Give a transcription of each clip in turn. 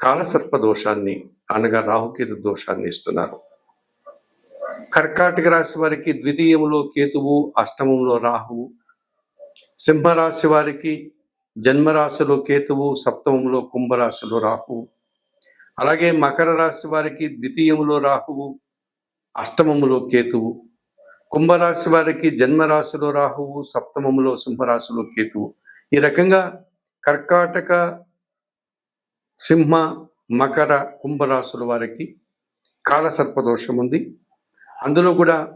కాలసర్ప దోషాన్ని అనగా రాహుకేతు దోషాన్ని ఇస్తున్నారు. కర్కాటక రాశి వారికి ద్వితీయములో కేతువు అష్టమంలో రాహువు. సింహరాశి వారికి జన్మరాశిలో కేతువు సప్తమంలో కుంభరాశిలో రాహువు. అలాగే మకర రాశి వారికి ద్వితీయంలో రాహువు అష్టమములో కేతువు. కుంభరాశి వారికి జన్మరాశిలో రాహువు సప్తమములో సింహరాశిలో కేతువు. ఈ రకంగా కర్కాటక సింహ మకర కుంభరాశుల వారికి కాలసర్పదోషం ఉంది. అందులో కూడా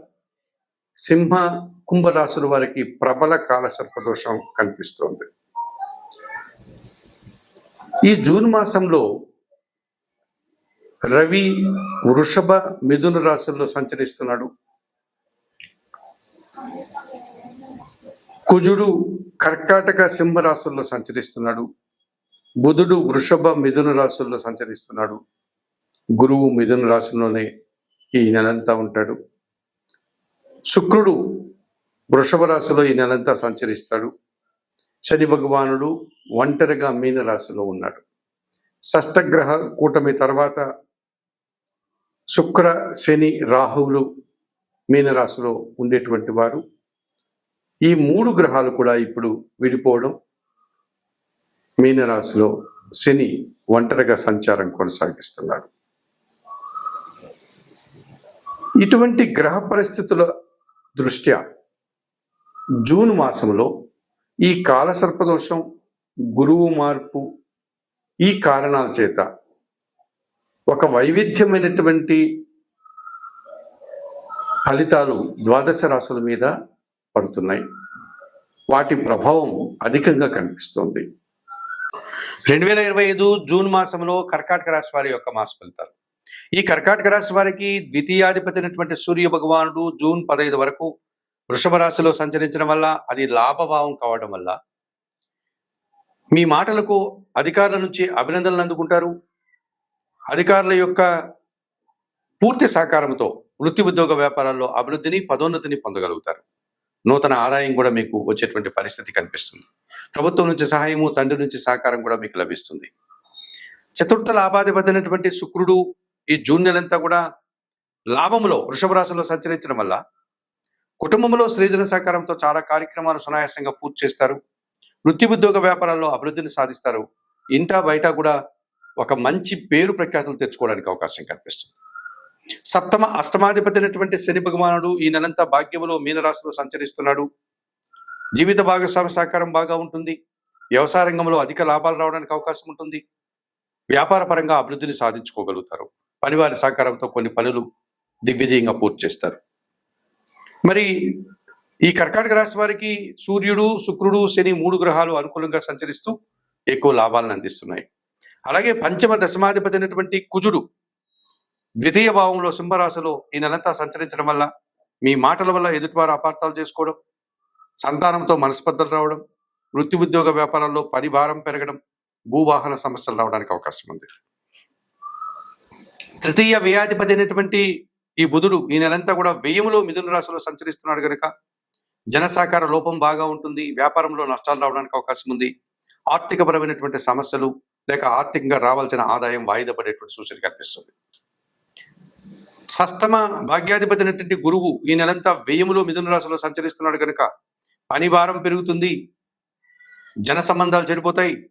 సింహ కుంభరాశుల వారికి ప్రబల కాలసర్పదోషం కనిపిస్తోంది. ఈ జూన్ మాసంలో రవి వృషభ మిథున రాశుల్లో సంచరిస్తున్నాడు. కుజుడు కర్కాటక సింహ రాశుల్లో సంచరిస్తున్నాడు. బుధుడు వృషభ మిథున రాశుల్లో సంచరిస్తున్నాడు. గురువు మిథున రాశిలోనే ఈ నెలంతా ఉంటాడు. శుక్రుడు వృషభ రాశిలో ఈ నెలంతా సంచరిస్తాడు. శని భగవానుడు ఒంటరిగా మీన రాశిలో ఉన్నాడు. షష్టగ్రహ కూటమి తర్వాత శుక్ర శని రాహువులు మీనరాశిలో ఉండేటువంటి వారు. ఈ మూడు గ్రహాలు కూడా ఇప్పుడు విడిపోవడం మీనరాశిలో శని ఒంటరిగా సంచారం కొనసాగిస్తున్నాడు. ఇటువంటి గ్రహ పరిస్థితుల దృష్ట్యా జూన్ మాసంలో ఈ కాలసర్పదోషం గురువు మార్పు ఈ కారణాల చేత ఒక వైవిధ్యమైనటువంటి ఫలితాలు ద్వాదశ రాశుల మీద పడుతున్నాయి. వాటి ప్రభావం అధికంగా కనిపిస్తుంది. రెండు వేల ఇరవై ఐదు జూన్ మాసంలో కర్కాటక రాశి వారి యొక్క మాస ఫలితాలు. ఈ కర్కాటక రాశి వారికి ద్వితీయాధిపతి అయినటువంటి సూర్య భగవానుడు జూన్ పదహైదు వరకు వృషభ రాశిలో సంచరించడం వల్ల అది లాభభావం కావడం వల్ల మీ మాటలకు అధికారుల నుంచి అభినందనలు అందుకుంటారు. అధికారుల యొక్క పూర్తి సహకారంతో వృత్తి ఉద్యోగ వ్యాపారాల్లో అభివృద్ధిని పదోన్నతిని పొందగలుగుతారు. నూతన ఆదాయం కూడా మీకు వచ్చేటువంటి పరిస్థితి కనిపిస్తుంది. ప్రభుత్వం నుంచి సహాయము తండ్రి నుంచి సహకారం కూడా మీకు లభిస్తుంది. చతుర్థ లాభాధిపతి శుక్రుడు ఈ జూన్ నెలంతా కూడా లాభములో వృషభ రాశిలో సంచరించడం వల్ల కుటుంబంలో సృజన సహకారంతో చాలా కార్యక్రమాలు సునాయాసంగా పూర్తి చేస్తారు. వృత్తి ఉద్యోగ వ్యాపారాల్లో అభివృద్ధిని సాధిస్తారు. ఇంటా బయట కూడా ఒక మంచి పేరు ప్రఖ్యాతులు తెచ్చుకోవడానికి అవకాశం కనిపిస్తుంది. సప్తమ అష్టమాధిపతి అయినటువంటి శని భగవానుడు ఈ నెలంతా భాగ్యములో మీనరాశిలో సంచరిస్తున్నాడు. జీవిత భాగస్వామి సహకారం బాగా ఉంటుంది. వ్యవసాయ రంగంలో అధిక లాభాలు రావడానికి అవకాశం ఉంటుంది. వ్యాపార పరంగా అభివృద్ధిని సాధించుకోగలుగుతారు. పనివారి సహకారంతో కొన్ని పనులు దిగ్విజయంగా పూర్తి చేస్తారు. మరి ఈ కర్కాటక రాశి వారికి సూర్యుడు శుక్రుడు శని మూడు గ్రహాలు అనుకూలంగా సంచరిస్తూ ఎక్కువ లాభాలను అందిస్తున్నాయి. అలాగే పంచమ దశమాధిపతి అయినటువంటి కుజుడు ద్వితీయ భావంలో సింహరాశిలో ఈ నెలంతా సంచరించడం వల్ల మీ మాటల వల్ల ఎదుటివారు అపార్థాలు చేసుకోవడం సంతానంతో మనస్పర్ధలు రావడం వృత్తి ఉద్యోగ వ్యాపారాల్లో పరిభారం పెరగడం భూవాహన సమస్యలు రావడానికి అవకాశం ఉంది. తృతీయ వ్యయాధిపతి అయినటువంటి ఈ బుధుడు ఈ నెలంతా కూడా వ్యయములో మిథున రాశిలో సంచరిస్తున్నాడు కనుక జనసాకార లోపం బాగా ఉంటుంది వ్యాపారంలో నష్టాలు రావడానికి అవకాశం ఉంది. ఆర్థికపరమైనటువంటి సమస్యలు లేక ఆర్థికంగా రావాల్సిన ఆదాయం వాయిదా పడేటువంటి సూచన కనిపిస్తుంది. సష్టమ భాగ్యాధిపతి అయినటువంటి గురువు ఈ నెలంతా వ్యయములో మిథున రాశిలో సంచరిస్తున్నాడు కనుక పని భారం పెరుగుతుంది. జన సంబంధాలు చెడిపోతాయి.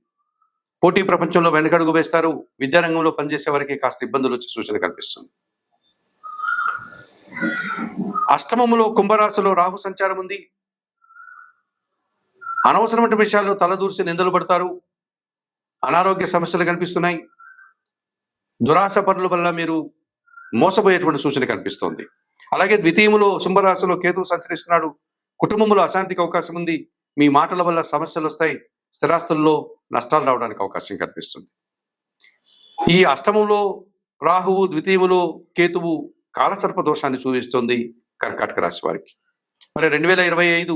పోటీ ప్రపంచంలో వెనకడుగు వేస్తారు. విద్యారంగంలో పనిచేసే వారికి కాస్త ఇబ్బందులు వచ్చే సూచన కనిపిస్తుంది. అష్టమములో కుంభరాశిలో రాహు సంచారం ఉంది. అనవసరమైన విషయాల్లో తలదూర్చి నిందలు పడతారు. అనారోగ్య సమస్యలు కనిపిస్తున్నాయి. దురాశ పనుల వల్ల మీరు మోసపోయేటువంటి సూచన కనిపిస్తోంది. అలాగే ద్వితీయములో సింహరాశిలో కేతువు సంచరిస్తున్నాడు. కుటుంబంలో అశాంతికి అవకాశం ఉంది. మీ మాటల వల్ల సమస్యలు వస్తాయి. స్థిరాస్తుల్లో నష్టాలు రావడానికి అవకాశం కనిపిస్తుంది ఈ అష్టమంలో రాహువు ద్వితీయములో కేతువు కాలసర్ప దోషాన్ని చూపిస్తుంది కర్కాటక రాశి వారికి. మరి రెండు వేల ఇరవై ఐదు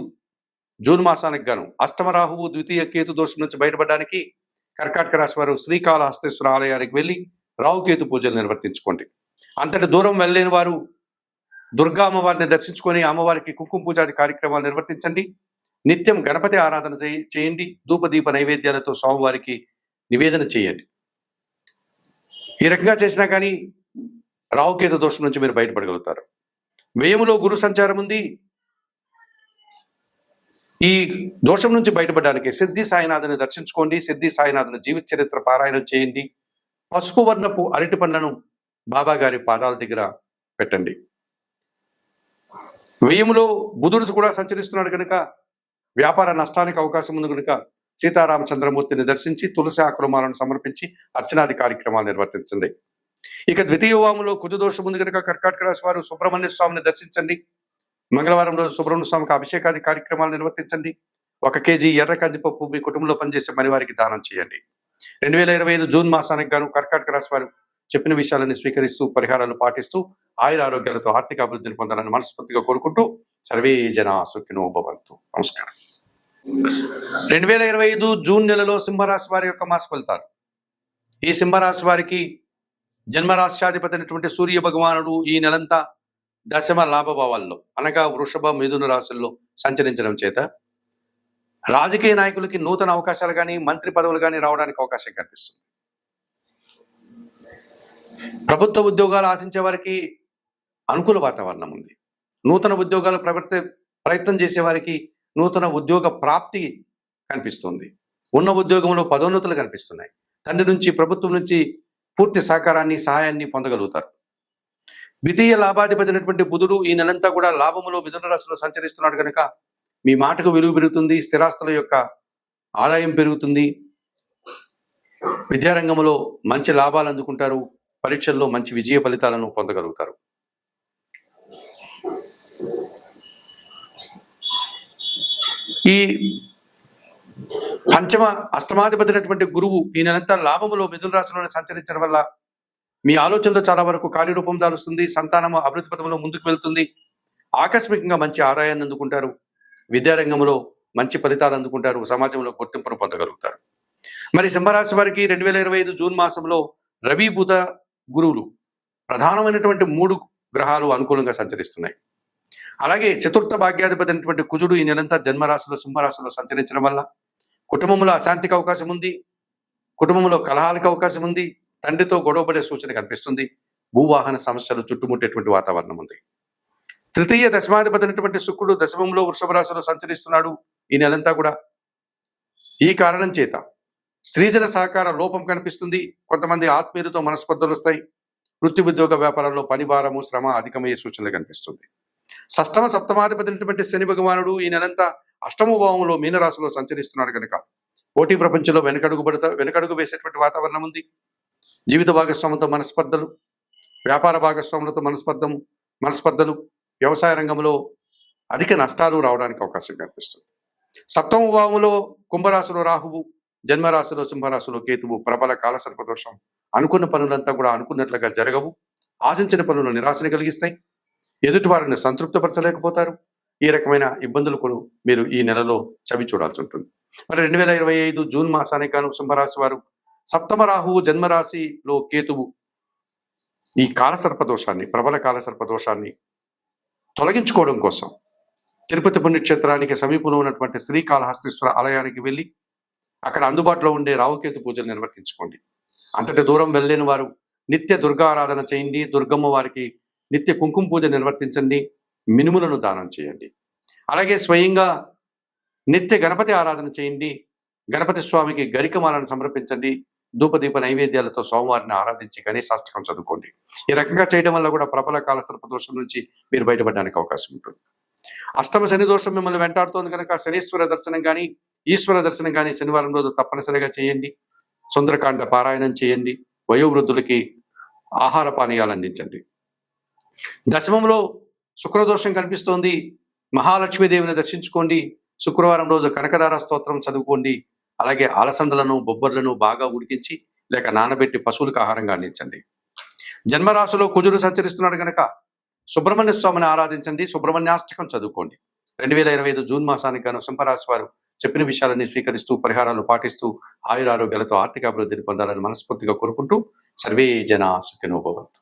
జూన్ మాసానికి గాను అష్టమ రాహువు ద్వితీయ కేతు దోషం నుంచి బయటపడడానికి కర్కాటక రాశి వారు శ్రీకాళహస్తేశ్వర ఆలయానికి వెళ్ళి రాహుకేతు పూజలు నిర్వర్తించుకోండి. అంతటి దూరం వెళ్ళలేని వారు దుర్గా అమ్మవారిని దర్శించుకొని అమ్మవారికి కుంకుమ పూజాది కార్యక్రమాలు నిర్వర్తించండి. నిత్యం గణపతి ఆరాధన చేయ- చేయండి. ధూపదీప నైవేద్యాలతో స్వామివారికి నివేదన చేయండి. ఈ రకంగా చేసినా కానీ రావుకేతు దోషం నుంచి మీరు బయటపడగలుగుతారు. వ్యయములో గురు సంచారం ఉంది. ఈ దోషం నుంచి బయటపడడానికి సిద్ధి సాయినాథుని దర్శించుకోండి. సిద్ధి సాయినాథుని జీవిత చరిత్ర పారాయణం చేయండి. పసుపు వర్ణపు అరటి పండ్లను బాబాగారి పాదాల దగ్గర పెట్టండి. వ్యయంలో బుధుడు కూడా సంచరిస్తున్నాడు కనుక వ్యాపార నష్టానికి అవకాశం ఉంది కనుక సీతారామచంద్రమూర్తిని దర్శించి తులసి ఆక్రమాలను సమర్పించి అర్చనాది కార్యక్రమాలు నిర్వర్తించండి. ఇక ద్వితీయ వాములో కుజదోషం ఉంది కనుక కర్కాటక రాశి వారు సుబ్రహ్మణ్య స్వామిని దర్శించండి. మంగళవారం రోజు సుబ్రహ్మణ్య స్వామికి అభిషేకాది కార్యక్రమాలు నిర్వర్తించండి. ఒక కేజీ ఎర్ర కందిపప్పు మీ కుటుంబంలో పనిచేసే మరి వారికి దానం చేయండి. రెండు వేల ఇరవై ఐదు జూన్ మాసానికి గాను కర్కాటక రాశి వారు చెప్పిన విషయాలను స్వీకరిస్తూ పరిహారాలు పాటిస్తూ ఆయుర ఆరోగ్యాలతో ఆర్థిక అభివృద్ధిని పొందాలని మనస్ఫూర్తిగా కోరుకుంటూ సర్వే జన సుఖినో భవంతు. నమస్కారం. రెండు వేల ఇరవై ఐదు జూన్ నెలలో సింహరాశి వారి యొక్క మాస ఫలితాలు. ఈ సింహరాశి వారికి జన్మరాశ్యాధిపతి అయినటువంటి సూర్య భగవానుడు ఈ నెలంతా దశమ లాభభావాల్లో అనగా వృషభ మిథున రాశుల్లో సంచరించడం చేత రాజకీయ నాయకులకి నూతన అవకాశాలు కానీ మంత్రి పదవులు కానీ రావడానికి అవకాశం కనిపిస్తుంది ప్రభుత్వ ఉద్యోగాలు ఆశించే వారికి అనుకూల వాతావరణం ఉంది. నూతన ఉద్యోగాలు ప్రవర్తి ప్రయత్నం చేసే వారికి నూతన ఉద్యోగ ప్రాప్తి కనిపిస్తుంది. ఉన్న ఉద్యోగంలో పదోన్నతులు కనిపిస్తున్నాయి. తండ్రి నుంచి ప్రభుత్వం నుంచి పూర్తి సహకారాన్ని సహాయాన్ని పొందగలుగుతారు. ద్వితీయ లాభాధిపతి అయినటువంటి బుధుడు ఈ నెలంతా కూడా లాభములో మిథున రాశిలో సంచరిస్తున్నాడు కనుక మీ మాటకు విలువ పెరుగుతుంది స్థిరాస్తుల యొక్క ఆదాయం పెరుగుతుంది. విద్యారంగంలో మంచి లాభాలు అందుకుంటారు. పరీక్షల్లో మంచి విజయ ఫలితాలను పొందగలుగుతారు. ఈ పంచమ అష్టమాధిపతినటువంటి గురువు ఈ నెలంతా లాభములో మిథున రాశిలోనే సంచరించడం వల్ల మీ ఆలోచనలో చాలా వరకు కార్యరూపం దాలుస్తుంది సంతానము అభివృద్ధి పథంలో ముందుకు వెళ్తుంది. ఆకస్మికంగా మంచి ఆదాయాన్ని అందుకుంటారు. విద్యారంగంలో మంచి ఫలితాలు అందుకుంటారు. సమాజంలో గుర్తింపును పొందగలుగుతారు. మరి సింహరాశి వారికి రెండు వేల ఇరవై ఐదు జూన్ మాసంలో రవి బుధ గురువులు ప్రధానమైనటువంటి మూడు గ్రహాలు అనుకూలంగా సంచరిస్తున్నాయి. అలాగే చతుర్థ భాగ్యాధిపతి అయినటువంటి కుజుడు ఈ నెలంతా జన్మరాశిలో సింహరాశిలో సంచరించడం వల్ల కుటుంబంలో అశాంతికి అవకాశం ఉంది. కుటుంబంలో కలహాలకు అవకాశం ఉంది. తండ్రితో గొడవపడే సూచన కనిపిస్తుంది. భూవాహన సమస్యలు చుట్టుముట్టేటువంటి వాతావరణం ఉంది. తృతీయ దశమాధిపతి అయినటువంటి శుక్రుడు దశమంలో వృషభ రాశిలో సంచరిస్తున్నాడు ఈ నెలంతా కూడా. ఈ కారణం చేత స్త్రీజన సహకార లోపం కనిపిస్తుంది. కొంతమంది ఆత్మీయులతో మనస్పర్ధలు వస్తాయి. వృత్తి ఉద్యోగ వ్యాపారంలో పనిభారము శ్రమ అధికమయ్యే సూచనలు కనిపిస్తుంది. షష్టమ సప్తమాధిపతినటువంటి శని భగవానుడు ఈ నెలంతా అష్టమ భావంలో మీనరాశిలో సంచరిస్తున్నాడు కనుక పోటీ ప్రపంచంలో వెనకడుగు పడతా వెనకడుగు వేసేటువంటి వాతావరణం ఉంది. జీవిత భాగస్వాములతో మనస్పర్ధలు వ్యాపార భాగస్వాములతో మనస్పర్ధం మనస్పర్ధలు వ్యవసాయ రంగంలో అధిక నష్టాలు రావడానికి అవకాశం కనిపిస్తుంది. సప్తమ భావంలో కుంభరాశిలో రాహువు జన్మరాశిలో సింహరాశిలో కేతువు ప్రబల కాల సర్పదోషం. అనుకున్న పనులంతా కూడా అనుకున్నట్లుగా జరగవు. ఆశించిన పనులు నిరాశని కలిగిస్తాయి. ఎదుటి వారిని సంతృప్తిపరచలేకపోతారు. ఈ రకమైన ఇబ్బందులు మీరు ఈ నెలలో చవి చూడాల్సి ఉంటుంది. మరి రెండు వేల ఇరవై ఐదు జూన్ మాసానికి గాను సింహరాశి వారు సప్తమ రాహువు జన్మరాశిలో కేతువు ఈ కాలసర్పదోషాన్ని ప్రబల కాలసర్పదోషాన్ని తొలగించుకోవడం కోసం తిరుపతి పుణ్యక్షేత్రానికి సమీపంలో ఉన్నటువంటి శ్రీకాళహస్తీశ్వర ఆలయానికి వెళ్ళి అక్కడ అందుబాటులో ఉండే రావుకేతు పూజలు నిర్వర్తించుకోండి. అంతటి దూరం వెళ్ళలేని వారు నిత్య దుర్గారాధన చేయండి. దుర్గమ్మ వారికి నిత్య కుంకుమ పూజ నిర్వర్తించండి. మినుములను దానం చేయండి. అలాగే స్వయంగా నిత్య గణపతి ఆరాధన చేయండి. గణపతి స్వామికి గరికమాలను సమర్పించండి. ధూపదీప నైవేద్యాలతో సోమవారిని ఆరాధించి గణేశాష్టకం చదువుకోండి. ఈ రకంగా చేయడం వల్ల కూడా ప్రబల కాలసర్ప దోషం నుంచి మీరు బయటపడడానికి అవకాశం ఉంటుంది. అష్టమ శని దోషం మిమ్మల్ని వెంటాడుతోంది కనుక శనీశ్వర దర్శనం కానీ ఈశ్వర దర్శనం కానీ శనివారం రోజు తప్పనిసరిగా చేయండి. సుందరకాండ పారాయణం చేయండి. వయోవృద్ధులకి ఆహార పానీయాలు అందించండి. దశమంలో శుక్రదోషం కనిపిస్తోంది. మహాలక్ష్మీదేవిని దర్శించుకోండి. శుక్రవారం రోజు కనకదార స్తోత్రం చదువుకోండి. అలాగే అలసందలను బొబ్బర్లను బాగా ఉడికించి లేక నానబెట్టి పశువులకు ఆహారంగా అందించండి. జన్మరాశిలో కుజుడు సంచరిస్తున్నాడు కనుక సుబ్రహ్మణ్య స్వామిని ఆరాధించండి. సుబ్రహ్మణ్యాష్టకం చదువుకోండి. రెండు వేల ఇరవై ఐదు జూన్ మాసానికి గాను సింహరాశి వారు చెప్పిన విషయాలని స్వీకరిస్తూ పరిహారాలు పాటిస్తూ ఆయురారోగ్యాలతో ఆర్థిక అభివృద్ధిని పొందాలని మనస్ఫూర్తిగా కోరుకుంటూ సర్వే జన సుఖినోభవంతు